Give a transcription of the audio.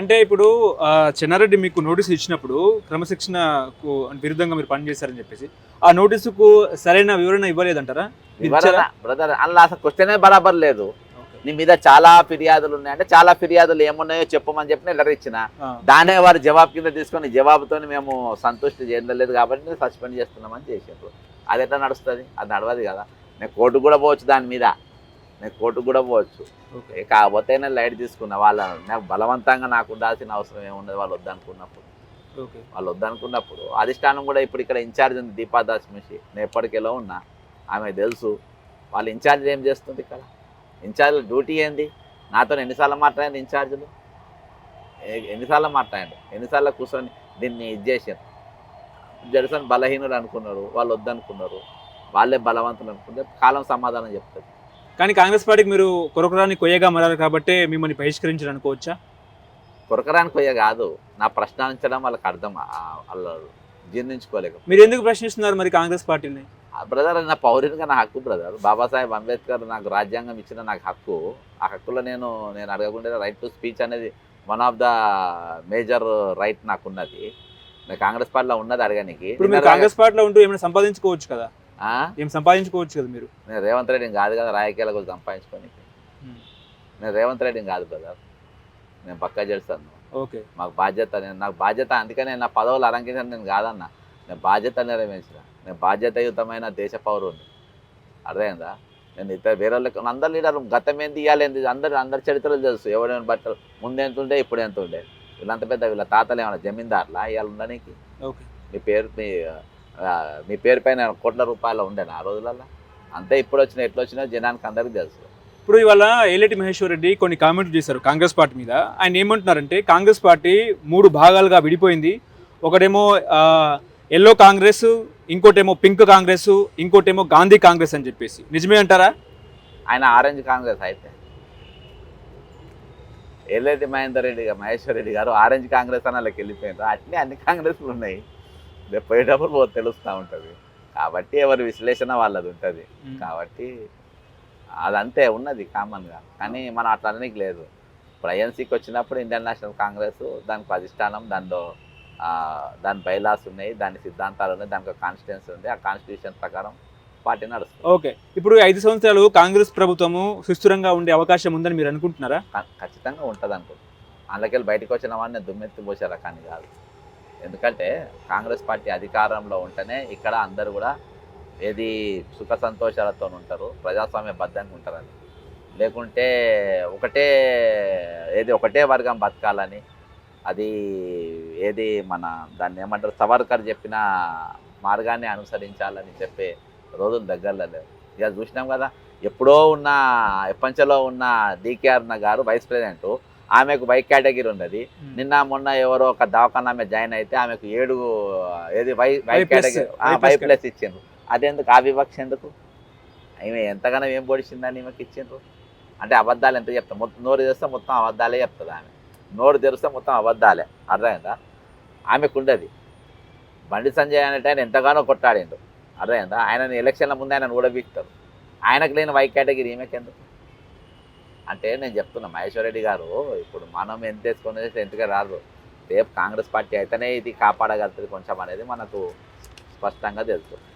అంటే ఇప్పుడు చెన్నారెడ్డి మీకు నోటీస్ ఇచ్చినప్పుడు క్రమశిక్షణకు విరుద్ధంగా మీరు పనిచేశారని చెప్పేసి ఆ నోటీసుకు సరైన వివరణ ఇవ్వలేదంటారా? బ్రదర్ అందులో అసలు క్వశ్చనే బరాబర్ లేదు. నీ మీద చాలా ఫిర్యాదులు ఉన్నాయి. అంటే చాలా ఫిర్యాదులు ఏమున్నాయో చెప్పమని చెప్పి నేను లెటర్ ఇచ్చిన. దానే వారు జవాబు కింద తీసుకొని జవాబుతో మేము సంతృష్టి చేయలేదు కాబట్టి నేను సస్పెండ్ చేస్తున్నామని చేసారు అది ఎట్లా నడుస్తుంది? అది నడవదు కదా. నేను కోర్టుకు కూడా పోవచ్చు దాని మీద. నేను కోర్టుకు కూడా పోవచ్చు. కాకపోతే నేను లైట్ తీసుకున్నా వాళ్ళ నాకు బలవంతంగా నాకు ఉండాల్సిన అవసరం ఏమున్నది వాళ్ళు వద్దనుకున్నప్పుడు. ఓకే. వాళ్ళు వద్దనుకున్నప్పుడు. అధిష్టానం కూడా ఇప్పుడు ఇక్కడ ఇన్ఛార్జ్ ఉంది దీపాదాస్ మిషి. నేను ఎప్పటికెలో ఉన్నా ఆమె తెలుసు. వాళ్ళు ఇన్ఛార్జ్ ఏం చేస్తుంది ఇక్కడ? ఇన్ఛార్జ్ డ్యూటీ ఏంది? నాతో ఎన్నిసార్లు మాట్లాడింది ఇన్ఛార్జీలు ఎన్నిసార్లు మాట్లాడారు? ఎన్నిసార్లు కూర్చొని దీన్ని ఇది చేశారు? జడసన్ బలహీనుడు అనుకున్నారు వాళ్ళు వద్దనుకున్నారు. వాళ్ళే బలవంతులు అనుకుంటే కాలం సమాధానం చెప్తుంది కానీ కాంగ్రెస్ పార్టీకి మీరు కొరకొరాని కొయ్యగా మారారు కాబట్టి మిమ్మల్ని బహిష్కరించారు అనుకోవచ్చా? కొరకరానికి పోయే కాదు. నా ప్రశ్నించడం వాళ్ళకి అర్థం. వాళ్ళు జీర్ణించుకోలేక. మీరు ఎందుకు ప్రశ్నిస్తున్నారు మరి కాంగ్రెస్ పార్టీని? బ్రదర్ నా పౌరునిగా నా హక్కు బ్రదర్. బాబాసాహెబ్ అంబేద్కర్ నాకు రాజ్యాంగం ఇచ్చిన నాకు హక్కు. ఆ హక్కులో నేను నేను అడగకుండా రైట్ టు స్పీచ్ అనేది one of the major right నాకు ఉన్నది నేను కాంగ్రెస్ పార్టీలో ఉన్నది మీరు కాంగ్రెస్ పార్టీలో ఉంటూ ఏమైనా సంపాదించుకోవచ్చు కదా? ఏం సంపాదించుకోవచ్చు కదా మీరు. నేను రేవంత్ రెడ్డిని కాదు కదా రాజకీయాల గురించి సంపాదించుకొని. నేను రేవంత్ రెడ్డిని కాదు బ్రదర్. నేను పక్కా చేస్తాను. ఓకే. మాకు బాధ్యత నేను నాకు బాధ్యత అందుకనే నా పదవులు అలంకరించడం నేను కాదన్నా. నేను బాధ్యత నెరవేర్చిన. నేను బాధ్యతాయుతమైన దేశ పౌరుని అర్థమైందా? నేను ఇతర వేరే వాళ్ళకి అందరు లీడర్ గతం ఏంది ఇవ్వాలి ఏంది అందరు అందరి చరిత్రలు తెలుసు. ఎవడైనా బట్టలు ముందు ఎంత ఉండే ఇప్పుడు ఎంత ఉండే. వీళ్ళంత పెద్ద వీళ్ళ తాతలు ఏమన్నా జమీందారులా? ఇవాళ ఉండడానికి ఓకే. మీ పేరు మీ మీ పేరు పైన కోట్ల రూపాయలు ఉండేనా ఆ రోజులలో అంతే ఇప్పుడు వచ్చిన ఎట్లా వచ్చినా జనానికి అందరికీ తెలుసు. ఇప్పుడు ఇవాళ ఏలేటి మహేశ్వర్ రెడ్డి కొన్ని కామెంట్లు చేశారు కాంగ్రెస్ పార్టీ మీద. ఆయన ఏమంటున్నారంటే కాంగ్రెస్ పార్టీ మూడు భాగాలుగా విడిపోయింది. ఒకటేమో ఎల్లో కాంగ్రెస్ ఇంకోటేమో పింక్ కాంగ్రెస్ ఇంకోటేమో గాంధీ కాంగ్రెస్ అని చెప్పేసి. నిజమే అంటారా? ఆయన ఆరెంజ్ కాంగ్రెస్ అయితే. ఎల్లేటి మహేందర్ రెడ్డి మహేశ్వర్ రెడ్డి గారు ఆరెంజ్ కాంగ్రెస్ అని వాళ్ళకి వెళ్ళిపోయినారు. అట్లే అన్ని కాంగ్రెస్లు ఉన్నాయి. పోయేటప్పుడు పో తెలుస్తూ ఉంటుంది. కాబట్టి ఎవరి విశ్లేషణ వాళ్ళది ఉంటుంది. కాబట్టి అదంతే ఉన్నది కామన్గా. కానీ మనం అట్లా అనడానికి లేదు. ఇప్పుడు ఐఎన్సీకి వచ్చినప్పుడు ఇండియన్ నేషనల్ కాంగ్రెస్ దానికి అధిష్టానం దానిలో దాని బైలాస్ ఉన్నాయి దాని సిద్ధాంతాలు ఉన్నాయి దానికి కాన్స్టిట్యున్సీ ఉంది. ఆ కాన్స్టిట్యూషన్ ప్రకారం పార్టీ నడుస్తుంది. ఓకే. ఇప్పుడు ఐదు సంవత్సరాలు కాంగ్రెస్ ప్రభుత్వము సుస్థిరంగా ఉండే అవకాశం ఉందని మీరు అనుకుంటున్నారా? ఖచ్చితంగా ఉంటుంది అనుకుంటున్నాను అందులోకి బయటకు వచ్చిన వాడిని దుమ్మెత్తి పోసే రకాన్ని కాదు. ఎందుకంటే కాంగ్రెస్ పార్టీ అధికారంలో ఉంటేనే ఇక్కడ అందరూ కూడా ఏది సుఖ సంతోషాలతో ఉంటారు ప్రజాస్వామ్య బద్ధంగా ఉంటారని. లేకుంటే ఒకటే ఏది ఒకటే వర్గం బతకాలని అది ఏది మన దాన్ని ఏమంటారు సవర్కర్ చెప్పిన మార్గాన్ని అనుసరించాలని చెప్పే రోజులు దగ్గరలో లేవు. ఇక చూసినాం కదా ఎప్పుడో ఉన్న ఎప్పంచలో ఉన్న డికేఆర్ గారు వైస్ ప్రెసిడెంట్ ఆమెకు బైక్ కేటగిరీ ఉన్నది. నిన్న మొన్న ఎవరో ఒక దవాఖాన ఆమె జాయిన్ అయితే ఆమెకు ఏడు ఏది Y Y category Y plus ఇచ్చిండ్రు. అదెందుకు? ఆ వివక్ష ఎందుకు? ఈమె ఎంతగానో ఏం పొడిచిందని ఈమెకి ఇచ్చిండ్రు. అంటే అబద్ధాలు ఎంత చెప్తాం? మొత్తం నోరు తెరిస్తే మొత్తం అబద్ధాలే చెప్తుంది ఆమె. నోరు తెరిస్తే మొత్తం అబద్ధాలే. అర్థమైందా? ఆమెకు ఉండదు. బండి సంజయ్ అనేట ఆయన ఎంతగానో కొట్టాడిండు. అర్థమైందా? ఆయన ఎలక్షన్ల ముందు ఆయన ఊడబీక్తారు ఆయనకు లేని వై కేటగిరీ ఈమెకి ఎందుకు అంటే నేను చెప్తున్నా మహేశ్వర్ రెడ్డి గారు ఇప్పుడు మనం ఎంత వేసుకొని ఎంతగా రాదు రేపు కాంగ్రెస్ పార్టీ అయితేనే ఇది కాపాడగలుగుతుంది కొంచెం అనేది మనకు స్పష్టంగా తెలుస్తుంది